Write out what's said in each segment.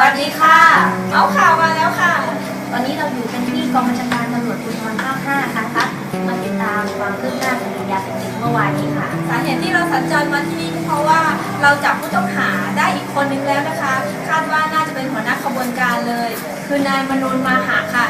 วัสดีค่ะเอาข่าวมาแล้วค่ะตอนนี้เราอยู่กันที่กองบัญชาการตำรวจภูธรภาค5ค่ะคะมาติดตามความคืบหน้าคดียาเสพติดเมื่อวานนี้ค่ะ สาเหตุที่เราสัญจรมาที่นี่ก็เพราะว่าเราจับผู้ต้องหาได้อีกคนนึงแล้วนะคะ คาดว่าน่าจะเป็นหัวหน้าขบวนการเลย คือนายมนูนมาหาค่ะ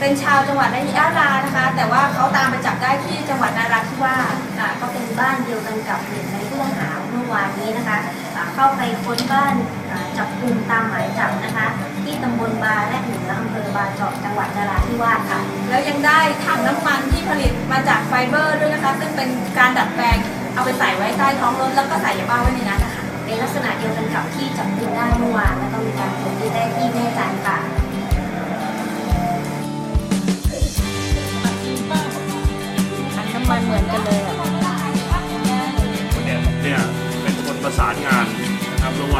เป็นชาวจังหวัดนราธิวาสนะคะ แต่ว่าเขาตามไปจับได้ที่จังหวัดนาราธิวาสค่ะก็เป็นบ้านเดียวกันกับหนึ่งในผู้ต้องหา เมื่อวานนี้นะคะอ่าเข้าไปค้นบ้านอ่าจับกลุ่มตามหมายจับนะคะ ที่ตำบลบาและเหนืออำเภอบาเจาะจังหวัดนราธิวาสค่ะ แล้วยังได้ถังน้ำมันที่ผลิตมาจากไฟเบอร์ด้วยนะคะ ซึ่งเป็นการดัดแปลงเอาไปใส่ไว้ใต้ท้องรถแล้วก็ใส่ยาบ้าไว้ในนั้นนะคะเป็นลักษณะเดียวกันกับที่จับกุมได้เมื่อวานแล้วก็มีการตรวจยึดได้ที่แม่จันทร์ค่ะ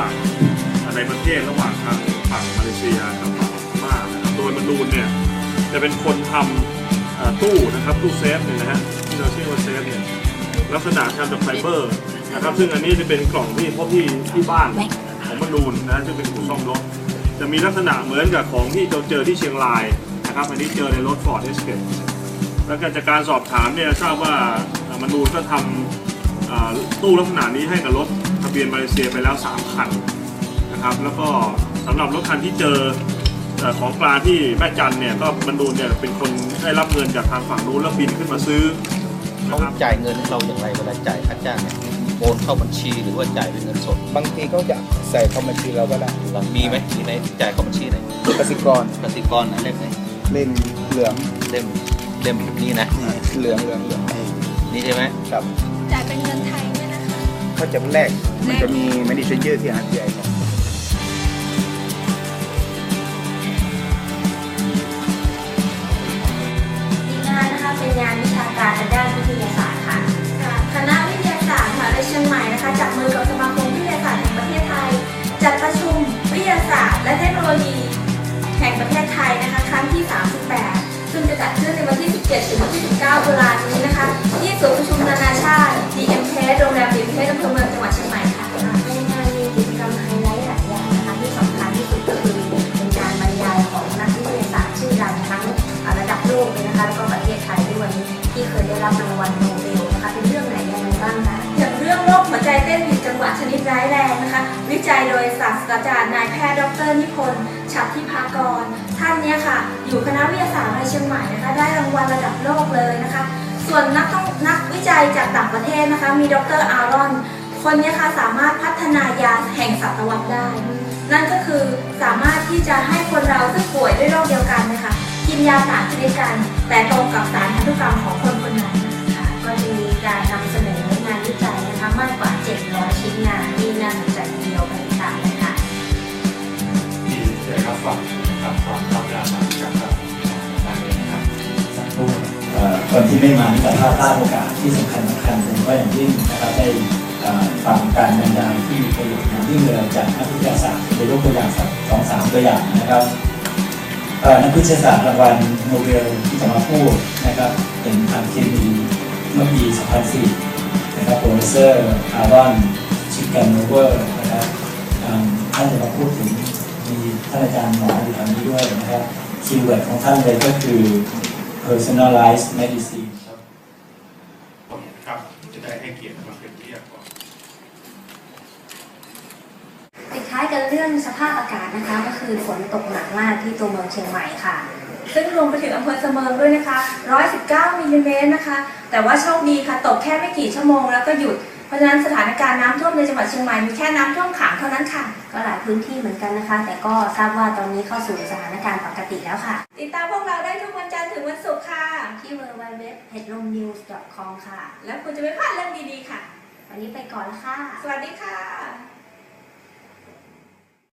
ว่างในประเทศระหว่างทางฝั่งมาเลเซียกับฝั่งพม่านะครับโดยมันดูนเนี่ยจะเป็นคนทำตู้นะครับตู้เซฟเนี่ยนะฮะที่เราเชื่อว่าเซฟเนี่ยลักษณะทำจากไฟเบอร์นะครับซึ่งอันนี้จะเป็นกล่องที่พบที่ที่บ้านของมนูนนะซึ่งเป็นผู้ซ่อมรถจะมีลักษณะเหมือนกับของที่เราเจอที่เชียงรายนะครับอันนี้เจอในรถ Ford Escape แล้วก็จากการสอบถามเนี่ยทราบว่าเอ่อมนูนก็ทำอ่าตู้ลักษณะนี้ให้กับรถ ทะเบียนมาเลเซียไปแล้ว 3 คันนะครับ แล้วก็สำหรับรถคันที่เจอเอ่อของกลางที่แม่จันเนี่ยก็บรรดูนเนี่ยเป็นคนได้รับเงินจากทางฝั่งนู้นแล้วบินขึ้นมาซื้อเขานะครับจ่ายเงินให้เราอย่างไรเวลาจ่ายค่าจ้างเนี่ยโอนเข้าบัญชีหรือว่าจ่ายเป็นเงินสด บางทีเขาจะใส่เข้าบัญชีเราก็ได้เรามีไหมมีไหนจ่ายเข้าบัญชีไหนกสิกรกสิกรนะเล่มไหนเล่นเหลืองเล่มเล่มนี้นะเหลืองเหลืองเหลืองนี่ใช่ไหมครับจ่ายเป็นเงินไทย เขาจะแลกมันจะมีมันดิเซเยอร์ที่หาดใหญ่ ที่เคยได้รับรางวัลโนเบลนะคะเป็นเรื่องไหนยังไงบ้างคะอย่างเรื่องโรคหัวใจเต้นผิดจังหวะชนิดร้ายแรงนะคะวิจัยโดยศาสตราจารย์นายแพทย์ดรนิพนธ์ฉัตรทิพากร ท่านเนี้ยค่ะ อยู่คณะวิทยาศาสตร์มหาวิทยาลัยเชียงใหม่นะคะได้รางวัลระดับโลกเลยนะคะ ส่วนนักต้องนักวิจัยจากต่างประเทศนะคะมีดรอารอน คนเนี้ยค่ะสามารถพัฒนายาแห่งศตวรรษได้ นั่นก็คือสามารถที่จะให้คนเราซึ่งป่วยด้วยโรคเดียวกันนะคะ กินยาสารชนิดกันแต่ตรงกับสารพันธุกรรมของคนคนนั้นนะคะก็จะมีการนำเสนองานวิจัยนะคะมากกว่า 700 ชิ้นงานที่น่าสนใจทีเดียวไปติดตามเลยค่ะที่ได้รับฟังนะครับความก้าวหน้ามาจากทางการเรียนะครับสักครู่คนที่ไม่มาแต่ถ้าพลาดโอกาสที่สำคัญสำคัญผมก็อย่างยิ่งนะครับได้ฟังการบรรยายที่มีประโยชน์อย่างยิ่งเลยจากนักวิทยาศาสตร์จะยกตัวอย่างสองสามตัวอย่างนะครับ นักวิทยาศาสตร์รางวัลโนเบลที่จะมาพูดนะครับเป็นทางเคมีเมื่อปี 2004 นะครับโปรเฟสเซอร์อารอนชิกันโนเวอร์นะครับท่านจะมาพูดถึงมีท่านอาจารย์หมออยู่ทางนี้ด้วยนะครับคีย์เวิร์ดของท่านเลยก็คือ personalized medicine ครับ ครับจะได้ให้เกียรติมาเป็นวิทยากร ปิดท้าย กันเรื่องสภาพอากาศนะคะ ก็คือฝนตกหนักมากที่ตัวเมืองเชียงใหม่ค่ะ ซึ่งรวมไปถึงอำเภอเสมิงด้วยนะคะ 119มิลลิเมตรนะคะ แต่ว่าโชคดีค่ะ ตกแค่ไม่กี่ชั่วโมงแล้วก็หยุด เพราะฉะนั้นสถานการณ์น้ำท่วมในจังหวัดเชียงใหม่มีแค่น้ำท่วมขังเท่านั้นค่ะ ก็หลายพื้นที่เหมือนกันนะคะ แต่ก็ทราบว่าตอนนี้เข้าสู่สถานการณ์ปกติแล้วค่ะ ติดตามพวกเราได้ทุกวันจันทร์ถึงวันศุกร์ค่ะ ที่ www.headroomnews.com ค่ะ แล้วคุณจะไม่พลาดเรื่องดีๆค่ะ วันนี้ไปก่อนแล้วค่ะ สวัสดีค่ะ